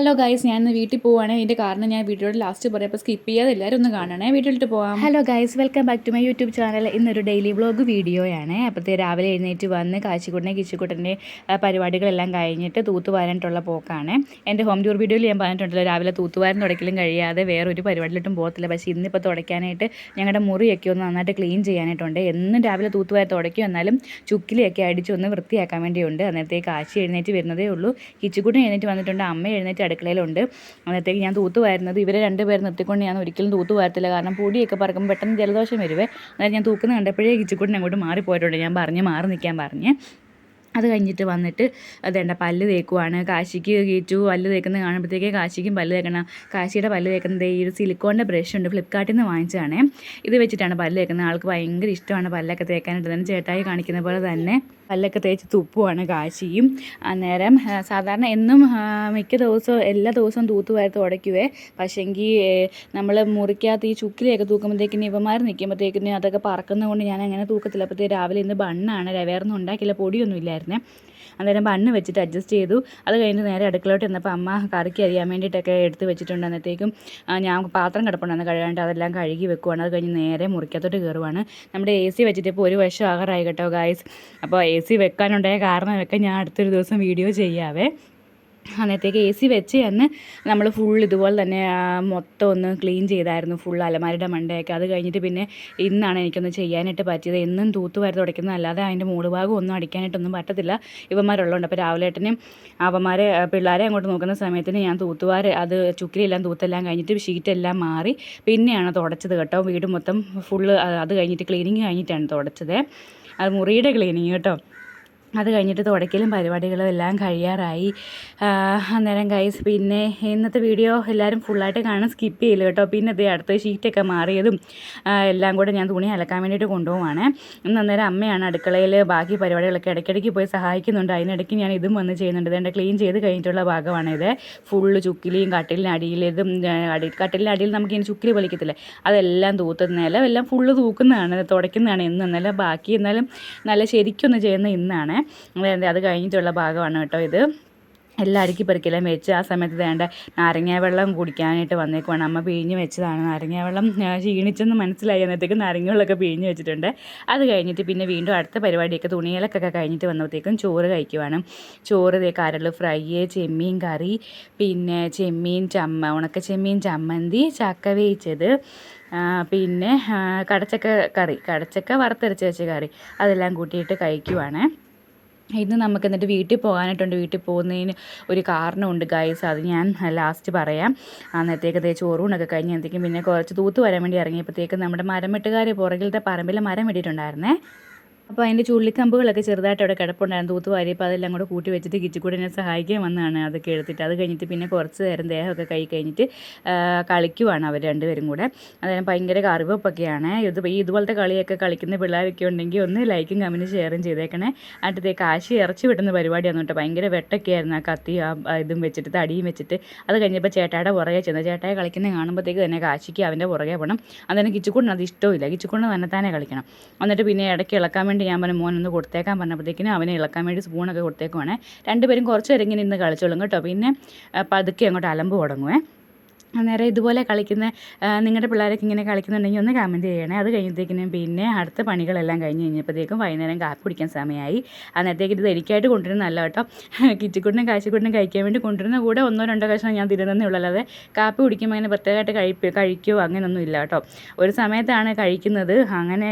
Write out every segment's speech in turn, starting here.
Hello guys ഞാൻ ഇന്ന് വീട്ടിൽ പോവുകയാണ് ഇതിന്റെ കാരണം ഞാൻ വീഡിയോയുടെ ലാസ്റ്റ് പറയാം. അപ്പോൾ സ്കിപ്പ് ചെയ്യാതെ എല്ലാവരും ഒന്ന് കാണണേ. വീട്ടിലിട്ട് പോവാം. Hello guys welcome back to my YouTube channel ഇന്നൊരു ഡെയിലി വ്ളോഗ് വീഡിയോയാണ്. അപ്പോഴത്തെ രാവിലെ എഴുന്നേറ്റ് വന്ന് കാശിക്കുട്ടനെ കിച്ചിക്കുട്ടന്റെ പരിപാടികളെല്ലാം കഴിഞ്ഞിട്ട് തൂത്തുവാരാനായിട്ടുള്ള പോക്കാണ്. എന്റെ ഹോം ടൂർ വീഡിയോയിൽ ഞാൻ പറഞ്ഞിട്ടുണ്ടല്ലോ രാവിലെ തൂത്തുവാരം തുടക്കലും കഴിയാതെ വേറൊരു പരിപാടിയിലോട്ടും പോകത്തില്ല. പക്ഷേ ഇന്നിപ്പോൾ തുടയ്ക്കാനായിട്ട് ഞങ്ങളുടെ മുറിയൊക്കെ ഒന്ന് നന്നായിട്ട് ക്ലീൻ ചെയ്യാനായിട്ടുണ്ട്. എന്നും രാവിലെ തൂത്തുവാരി തുടയ്ക്കും എന്നാലും ചുക്കിലൊക്കെ അടിച്ച് ഒന്ന് വൃത്തിയാക്കാൻ വേണ്ടിയുണ്ട്. അന്നേരത്തെ കാശി എഴുന്നേറ്റ് വരുന്നതേ ഉള്ളൂ. കിച്ചുക്കുട്ടൻ എഴുന്നേറ്റ് വന്നിട്ടുണ്ട്. അമ്മ എഴുന്നേറ്റ് അടുക്കളയിലുണ്ട്. അന്നത്തേക്ക് ഞാൻ തൂത്ത് വാരുന്നത് ഇവരെ രണ്ടുപേരും നിർത്തിക്കൊണ്ട് ഞാൻ ഒരിക്കലും തൂത്ത് വാരത്തില്ല കാരണം പൊടിയൊക്കെ പറക്കുമ്പോൾ പെട്ടെന്ന് ജലദോഷം വരുവേ. അതായത് ഞാൻ തൂക്കുന്ന കണ്ടപ്പോഴേ ഇച്ചിക്കൂടിനെ അങ്ങോട്ട് മാറിപ്പോയിട്ടുണ്ട്. ഞാൻ പറഞ്ഞ് മാറി നിൽക്കാൻ പറഞ്ഞ്. അത് കഴിഞ്ഞിട്ട് വന്നിട്ട് അതേണ്ട പല്ല് തേക്കുവാണ്. കാശിക്ക് കീച്ചു പല്ല് തേക്കുന്നത് കാണുമ്പോഴത്തേക്ക് കാശിക്കും പല്ല് തേക്കണം. കാശിയുടെ പല്ല് തേക്കുന്നത് ഈ ഒരു സിലിക്കോണിന്റെ ബ്രഷ് ഉണ്ട്. ഫ്ലിപ്കാർട്ടിൽ നിന്ന് വാങ്ങിച്ചതാണ്. ഇത് വെച്ചിട്ടാണ് പല്ല് തേക്കുന്നത്. ആൾക്ക് ഭയങ്കര ഇഷ്ടമാണ് പല്ലൊക്കെ തേക്കാനായിട്ട്. തന്നെ ചേട്ടായി കാണിക്കുന്ന പോലെ തന്നെ. പല്ലൊക്കെ തേച്ച് തുപ്പുവാണ് കാശിയും. അന്നേരം സാധാരണ എന്നും മിക്ക ദിവസവും എല്ലാ ദിവസവും തൂത്ത് വാരത്ത് ഉടയ്ക്കുവേ പക്ഷേങ്കിൽ നമ്മൾ മുറിക്കകത്ത് ഈ ചുക്കിലെയൊക്കെ തൂക്കുമ്പോഴത്തേക്കിന് ഇവന്മാർ നിൽക്കുമ്പോഴത്തേക്കിന് അതൊക്കെ പറക്കുന്നതുകൊണ്ട് ഞാൻ അങ്ങനെ തൂക്കത്തില്ല. അപ്പോഴത്തേക്ക് രാവിലെ ഇന്ന് ബണ്ണാണ്. വേറെ ഒന്നും ഉണ്ടാക്കില്ല പൊടിയൊന്നും ഇല്ലായിരുന്നേ. അന്നേരം ബണ്ണ് വെച്ചിട്ട് അഡ്ജസ്റ്റ് ചെയ്തു. അത് കഴിഞ്ഞ് നേരെ അടുക്കളോട്ട് ചെന്നപ്പോൾ അമ്മ കറിക്ക് അറിയാൻ വേണ്ടിയിട്ടൊക്കെ എടുത്ത് വെച്ചിട്ടുണ്ട്. അന്നത്തേക്കും ഞാൻ പാത്രം കിടപ്പുണ്ടെന്ന് കഴുകാണ്ട് അതെല്ലാം കഴുകി വെക്കുവാണ്. അത് കഴിഞ്ഞ് നേരെ മുറിക്കത്തോട്ട് കയറുവാണ് നമ്മുടെ എ സി വെച്ചിട്ട് ഇപ്പോൾ ഒരു വർഷം ആകാറായി കേട്ടോ ഗായ്സ്. അപ്പോൾ എ സി വെക്കാനുണ്ടായ കാരണമൊക്കെ ഞാൻ അടുത്തൊരു ദിവസം വീഡിയോ ചെയ്യാവേ. അന്നേരത്തേക്ക് എ സി വെച്ച് തന്നെ നമ്മൾ ഫുൾ ഇതുപോലെ തന്നെ മൊത്തം ഒന്ന് ക്ലീൻ ചെയ്തായിരുന്നു. ഫുൾ അലമാരിയുടെ മണ്ടയൊക്കെ. അത് കഴിഞ്ഞിട്ട് പിന്നെ ഇന്നാണ് എനിക്കൊന്ന് ചെയ്യാനായിട്ട് പറ്റിയത്. എന്നും തൂത്ത് വരെ തുടയ്ക്കുന്നത്. അല്ലാതെ അതിന്റെ മൂളുഭാഗം ഭാഗം ഒന്നും അടിക്കാനായിട്ടൊന്നും പറ്റത്തില്ല. ഇവന്മാരുള്ളതുകൊണ്ട്. അപ്പോൾ രാവിലെ ഏട്ടനും അവന്മാരെ പിള്ളേരെ അങ്ങോട്ട് നോക്കുന്ന സമയത്തിന് ഞാൻ തൂത്തുവാര് അത് ചുക്കിലെല്ലാം തൂത്തെല്ലാം കഴിഞ്ഞിട്ട് ഷീറ്റെല്ലാം മാറി പിന്നെയാണ് തുടച്ചത് കേട്ടോ. വീട് മൊത്തം ഫുള്ള് അത് കഴിഞ്ഞിട്ട് ക്ലീനിങ് കഴിഞ്ഞിട്ടാണ് തുടച്ചത്. അത് മുറിയുടെ ക്ലീനിങ് കേട്ടോ. അത് കഴിഞ്ഞിട്ട് തുടയ്ക്കലും പരിപാടികളും എല്ലാം കഴിയാറായി. അന്നേരം ഗൈസ് പിന്നെ ഇന്നത്തെ വീഡിയോ എല്ലാവരും ഫുള്ളായിട്ട് കാണാൻ സ്കിപ്പ് ചെയ്യില്ല കേട്ടോ. പിന്നെ ദേ അടുത്ത ഷീറ്റൊക്കെ മാറിയതും എല്ലാം കൂടെ ഞാൻ തുണി അലക്കാൻ വേണ്ടിയിട്ട് കൊണ്ടുപോവാണ് ഇന്ന് അന്നേരം അമ്മയാണ് അടുക്കളയിൽ ബാക്കി പരിപാടികളൊക്കെ ഇടയ്ക്കിടയ്ക്ക് പോയി സഹായിക്കുന്നുണ്ട്. അതിനിടയ്ക്ക് ഞാൻ ഇതും വന്ന് ചെയ്യുന്നുണ്ട്. ഇതെന്റെ ക്ലീൻ ചെയ്ത് കഴിഞ്ഞിട്ടുള്ള ഭാഗമാണിത് ഫുള്ള് ചുക്കിലിയും കട്ടിലിന്റെ അടിയിലേതും അടി കട്ടിലിന്റെ അടിയിൽ നമുക്ക് ഇനി ചുക്കിലി വലിക്കത്തില്ലേ. അതെല്ലാം തൂത്തുന്ന നിലം എല്ലാം ഫുള്ള് തൂക്കുന്നതാണ് തുടയ്ക്കുന്നതാണ് ഇന്ന്. എന്നാലും ബാക്കി എന്നാലും നല്ല ശരിക്കൊന്ന് ചെയ്യുന്ന ഇന്നാണ്. അതായത് അത് കഴിഞ്ഞിട്ടുള്ള ഭാഗമാണ് കേട്ടോ ഇത്. എല്ലാം അടുക്കി പെറുക്കിയെല്ലാം വെച്ച് ആ സമയത്ത് വേണ്ട നാരങ്ങ വെള്ളം കുടിക്കാനായിട്ട് വന്നേക്കുവാണ്. അമ്മ പിഴിഞ്ഞ് വെച്ചതാണ്. നാരങ്ങ വെള്ളം ക്ഷീണിച്ചെന്ന് മനസ്സിലായി. അന്നത്തേക്ക് നാരങ്ങ വെള്ളമൊക്കെ പിഴിഞ്ഞ് വെച്ചിട്ടുണ്ട്. അത് കഴിഞ്ഞിട്ട് പിന്നെ വീണ്ടും അടുത്ത പരിപാടിയൊക്കെ തുണിയിലൊക്കെ കഴിഞ്ഞിട്ട് വന്നപ്പോഴത്തേക്കും ചോറ് കഴിക്കുവാണ്. ചോറ് കരൾ ഫ്രൈ ചെമ്മീൻ കറി പിന്നെ ചെമ്മീൻ ചമ്മ ഉണക്ക ചെമ്മീൻ ചമ്മന്തി ചക്ക വേവിച്ചത് പിന്നെ കടച്ചക്ക കറി കടച്ചക്ക വറുത്തരച്ച് വെച്ച കറി. അതെല്ലാം കൂട്ടിയിട്ട് കഴിക്കുവാണ്. ഇന്ന് നമുക്ക് എന്നിട്ട് വീട്ടിൽ പോകാനായിട്ടുണ്ട്. വീട്ടിൽ പോകുന്നതിന് ഒരു കാരണമുണ്ട് ഗൈസ് അത് ഞാൻ ലാസ്റ്റ് പറയാം. അന്നത്തേക്ക് ദേ ചോറൂണൊക്കെ എന്തേക്കും പിന്നെ കുറച്ച് തൂത്ത് വരാൻ വേണ്ടി ഇറങ്ങിയപ്പോഴത്തേക്കും നമ്മുടെ മരം വെട്ടുകാർ പുറകിലത്തെ പറമ്പിൽ മരം വെട്ടിയിട്ടുണ്ടായിരുന്നേ. അപ്പോൾ അതിന്റെ ചുള്ളിക്കമ്പുകളൊക്കെ ചെറുതായിട്ട് അവിടെ കിടപ്പുണ്ടായിരുന്നു. തൂത്ത് വാരിയപ്പോൾ അതെല്ലാം കൂടെ കൂട്ടി വെച്ചിട്ട് കിച്ചിക്കൂടെ എന്നെ സഹായിക്കാൻ വന്നതാണ് അതൊക്കെ എടുത്തിട്ട്. അത് കഴിഞ്ഞിട്ട് പിന്നെ കുറച്ച് നേരം ദേഹമൊക്കെ കൈ കഴിഞ്ഞിട്ട് കളിക്കുവാണ് അവർ രണ്ടുപേരും കൂടെ. അതായത് ഭയങ്കര കറിവപ്പൊക്കെയാണ്. ഇത് ഈ ഇതുപോലത്തെ കളിയൊക്കെ കളിക്കുന്ന പിള്ളേരൊക്കെ ഉണ്ടെങ്കിൽ ഒന്ന് ലൈക്കും കമന്റും ഷെയറും ചെയ്തേക്കണേ. അടുത്തേ കാശി ഇറച്ചി വിടുന്ന പരിപാടിയാണ് കേട്ടോ. ഭയങ്കര വെട്ടൊക്കെ ആയിരുന്നു ആ കത്തി ആ ഇതും വെച്ചിട്ട് തടിയും വെച്ചിട്ട്. അത് കഴിഞ്ഞപ്പോൾ ചേട്ടായുടെ പുറകെ ചെന്ന്. ചേട്ടായെ കളിക്കുന്ന കാണുമ്പോഴത്തേക്ക് തന്നെ കാശിക്ക് അവന്റെ പുറകെ പോകണം. അന്നേരം കിച്ചുക്കുണ്ണിന് അത് ഇഷ്ടമില്ല കിച്ചുക്കുണ്ണ് തന്നെ തന്നെ കളിക്കണം. എന്നിട്ട് പിന്നെ ഇടയ്ക്ക് ഇളക്കാൻ വേണ്ടി ഞാൻ പറഞ്ഞു. മോനൊന്ന് കൊടുത്തേക്കാൻ പറഞ്ഞപ്പോഴത്തേക്കിനും അവനെ ഇളക്കാൻ വേണ്ടി സ്പൂണൊക്കെ കൊടുത്തേക്കുവാണേ. രണ്ടുപേരും കുറച്ച് നേരം ഇങ്ങനെ കളിച്ചോളും കേട്ടോ. പിന്നെ പതുക്കെ അങ്ങോട്ട് അലമ്പ് തുടങ്ങുവേ. അന്നേരം ഇതുപോലെ കളിക്കുന്ന നിങ്ങളുടെ പിള്ളേരൊക്കെ ഇങ്ങനെ കളിക്കുന്നുണ്ടെങ്കിൽ ഒന്ന് കമന്റ് ചെയ്യണേ. അത് കഴിഞ്ഞത്തേക്കിനും പിന്നെ അടുത്ത പണികളെല്ലാം കഴിഞ്ഞ് കഴിഞ്ഞപ്പോഴത്തേക്കും വൈകുന്നേരം കാപ്പി കുടിക്കാൻ സമയമായി. അന്നേരത്തേക്ക് ഇത് എനിക്കായിട്ട് കൊണ്ടുവരുന്നതല്ല കേട്ടോ. കിച്ചിക്കുട്ടിനും കാശിക്കുട്ടിനും കഴിക്കാൻ വേണ്ടി കൊണ്ടുവരുന്ന കൂടെ ഒന്നോ രണ്ടോ കഷ്ണം ഞാൻ തിരുന്നേ ഉള്ളൂ. അല്ലാതെ കാപ്പി കുടിക്കുമ്പോൾ അങ്ങനെ പ്രത്യേകമായിട്ട് കഴിപ്പ് കഴിക്കുമോ അങ്ങനെയൊന്നും ഇല്ല കേട്ടോ. ഒരു സമയത്താണ് കഴിക്കുന്നത്. അങ്ങനെ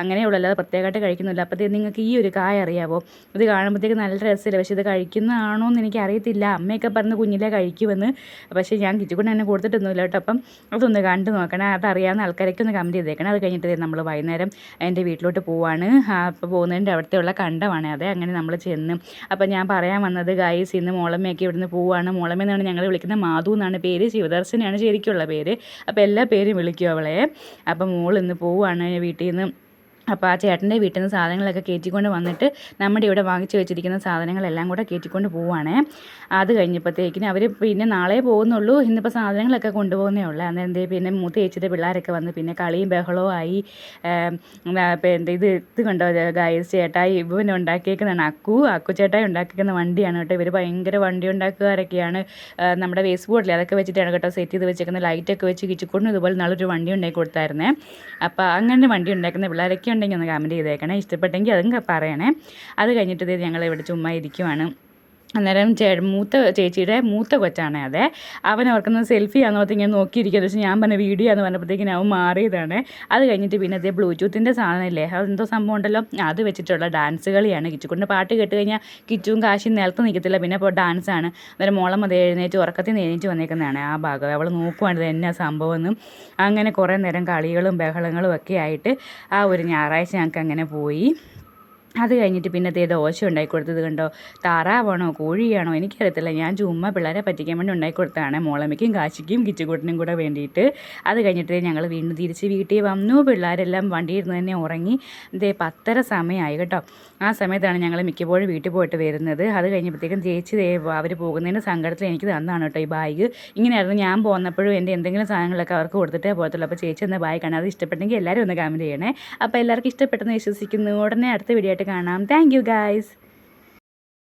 അങ്ങനെ അങ്ങനെയുള്ളൂ അല്ലാതെ പ്രത്യേകമായിട്ട് കഴിക്കുന്നില്ല. അപ്പോഴത്തേക്ക് നിങ്ങൾക്ക് ഈ ഒരു കായ അറിയാവോ? ഇത് കാണുമ്പോഴത്തേക്ക് നല്ല രസമില്ല? പക്ഷേ ഇത് കഴിക്കുന്നതാണോ എന്ന് എനിക്ക് അറിയത്തില്ല അമ്മയൊക്കെ പറഞ്ഞ് കുഞ്ഞിലെ കഴിക്കുമെന്ന്. പക്ഷേ ഞാൻ തന്നെ കൊടുത്തിട്ടൊന്നുമില്ല കേട്ടോ. അപ്പം അതൊന്ന് കണ്ടു നോക്കണം. അതറിയാവുന്ന ആൾക്കാരൊക്കെ ഒന്ന് കമന്റ് ചെയ്തേക്കണം. അത് കഴിഞ്ഞിട്ട് നമ്മൾ വൈകുന്നേരം എന്റെ വീട്ടിലോട്ട് പോവാണ്. അപ്പോൾ പോകുന്നതിന്റെ അവിടുത്തെയുള്ള കണ്ടമാണ്. അതെ അങ്ങനെ നമ്മൾ ചെന്ന്. അപ്പം ഞാൻ പറയാൻ വന്നത് ഗായ്സ് ഇന്ന് മോളമ്മയൊക്കെ ഇവിടുന്ന് പോവാണ്. മോളമ്മ എന്നാണ് ഞങ്ങൾ വിളിക്കുന്നത്? മാധു എന്നാണ് പേര്. ശിവദർശനാണ് ശരിക്കുള്ള പേര്. അപ്പോൾ എല്ലാ പേരും വിളിക്കും അവളെ. അപ്പം മോൾ ഇന്ന് പോവുകയാണ് വീട്ടിൽ നിന്ന് അപ്പോൾ ആ ചേട്ടന്റെ വീട്ടിൽ നിന്ന് സാധനങ്ങളൊക്കെ കയറ്റിക്കൊണ്ട് വന്നിട്ട് നമ്മുടെ ഇവിടെ വാങ്ങിച്ചു വെച്ചിരിക്കുന്ന സാധനങ്ങളെല്ലാം കൂടെ കയറ്റിക്കൊണ്ട് പോവുകയാണേ അത് കഴിഞ്ഞപ്പോഴത്തേക്കിന് അവർ പിന്നെ നാളെ പോകുന്നുള്ളൂ. ഇന്നിപ്പോൾ സാധനങ്ങളൊക്കെ കൊണ്ടുപോകുന്നേ ഉള്ളൂ. അന്നേരം എന്തേ പിന്നെ മൂത്ത ചേച്ചിയുടെ പിള്ളേരൊക്കെ വന്ന് പിന്നെ കളിയും ബഹളവും ആയി എന്താ ഇത് ഇത് കണ്ടോ? ഗായസ് ചേട്ടായി ഇവൻ ഉണ്ടാക്കിയേക്കുന്നതാണ്. അക്കു അക്കു ചേട്ടായി ഉണ്ടാക്കിയിരിക്കുന്ന വണ്ടിയാണ് കേട്ടോ. ഇവർ ഭയങ്കര വണ്ടി ഉണ്ടാക്കുകാരൊക്കെയാണ്. നമ്മുടെ വേസ്റ്റ് ബോട്ടിൽ അതൊക്കെ വെച്ചിട്ടാണ് കേട്ടോ സെറ്റ് ചെയ്ത് വെച്ചേക്കുന്ന ലൈറ്റൊക്കെ വെച്ച് കിച്ചിക്കൊണ്ടും ഇതുപോലെ നല്ലൊരു വണ്ടി ഉണ്ടാക്കി കൊടുത്തായിരുന്നേ. അപ്പോൾ അങ്ങനെ വണ്ടി ഉണ്ടാക്കുന്ന പിള്ളേരൊക്കെ ഉണ്ടെങ്കിൽ ഒന്ന് കമന്റ് ചെയ്തേക്കണേ. ഇഷ്ടപ്പെട്ടെങ്കിൽ അതും പറയണേ. അത് കഴിഞ്ഞിട്ട് ഞങ്ങൾ ഇവിടെ ചുമ്മാ ഇരിക്കുവാണ്. അന്നേരം ചേ മൂത്ത ചേച്ചിയുടെ മൂത്ത കൊച്ചാണ് അതെ. അവൻ ഓർക്കുന്നത് സെൽഫി ആണെന്നോർത്ത് ഇങ്ങനെ നോക്കിയിരിക്കുക പക്ഷേ ഞാൻ പറഞ്ഞ വീഡിയോ എന്ന് പറഞ്ഞപ്പോഴത്തേക്കിനും അവൻ മാറിയതാണ്. അത് കഴിഞ്ഞിട്ട് പിന്നെ അതേ ബ്ലൂടൂത്തിന്റെ സാധനമില്ലേ? അതെന്തോ സംഭവം ഉണ്ടല്ലോ. അത് വെച്ചിട്ടുള്ള ഡാൻസ് കളിയാണ്. കിച്ചുകൊണ്ട് പാട്ട് കേട്ട് കഴിഞ്ഞാൽ കിച്ചും കാശും നിലത്ത് നിൽക്കത്തില്ല. പിന്നെ ഇപ്പോൾ ഡാൻസാണ്. അന്നേരം മോളം അത് എഴുന്നേറ്റ് ഉറക്കത്തിൽ നിന്ന് എഴുന്നേറ്റ് വന്നേക്കുന്നതാണ് ആ ഭാഗം. അവൾ നോക്കുവാണ് എന്നാ സംഭവം എന്നും അങ്ങനെ കുറേ നേരം കളികളും ബഹളങ്ങളും ഒക്കെ ആയിട്ട് ആ ഒരു ഞായറാഴ്ച ഞങ്ങൾക്ക് അങ്ങനെ പോയി. അത് കഴിഞ്ഞിട്ട് പിന്നെ ദേ ദോശ ഉണ്ടാക്കി കൊടുത്തത് കണ്ടോ? താറാവാണോ കോഴിയാണോ? എനിക്കറിയത്തില്ല. ഞാൻ ചുമ്മാ പിള്ളേരെ പറ്റിക്കാൻ വേണ്ടി ഉണ്ടാക്കി കൊടുത്തതാണ്. മോളമ്മയ്ക്കും കാശിക്കും കിച്ചുകൂട്ടിനും കൂടെ വേണ്ടിയിട്ട്. അത് കഴിഞ്ഞിട്ട് ഞങ്ങൾ വീണ്ടും തിരിച്ച് വീട്ടിൽ വന്നു. പിള്ളേരെല്ലാം വണ്ടിയിൽ ഇരുന്ന് തന്നെ ഉറങ്ങി. ദേ പത്തര സമയമായി കേട്ടോ. ആ സമയത്താണ് ഞങ്ങൾ മിക്കപ്പോഴും വീട്ടിൽ പോയിട്ട് വരുന്നത്. അത് കഴിഞ്ഞപ്പോഴത്തേക്കും ചേച്ചി ദേ അവർ പോകുന്നതിന്റെ സങ്കടത്തിൽ എനിക്ക് തന്നതാണ് കേട്ടോ ഈ ബാഗ്. ഇങ്ങനെയായിരുന്നു ഞാൻ പോന്നപ്പോഴും എന്റെ എന്തെങ്കിലും സാധനങ്ങളൊക്കെ അവർക്ക് കൊടുത്തിട്ടേ പോകത്തുള്ളൂ. അപ്പോൾ ചേച്ചി എന്ന ബാഗ് അത് ഇഷ്ടപ്പെട്ടെങ്കിൽ എല്ലാവരും ഒന്ന് കമന്റ് ചെയ്യണേ. അപ്പോൾ എല്ലാവർക്കും ഇഷ്ടപ്പെട്ടെന്ന് വിശ്വസിക്കുന്നു ഉടനെ അടുത്ത വീഡിയോ കാണാം. Thank you guys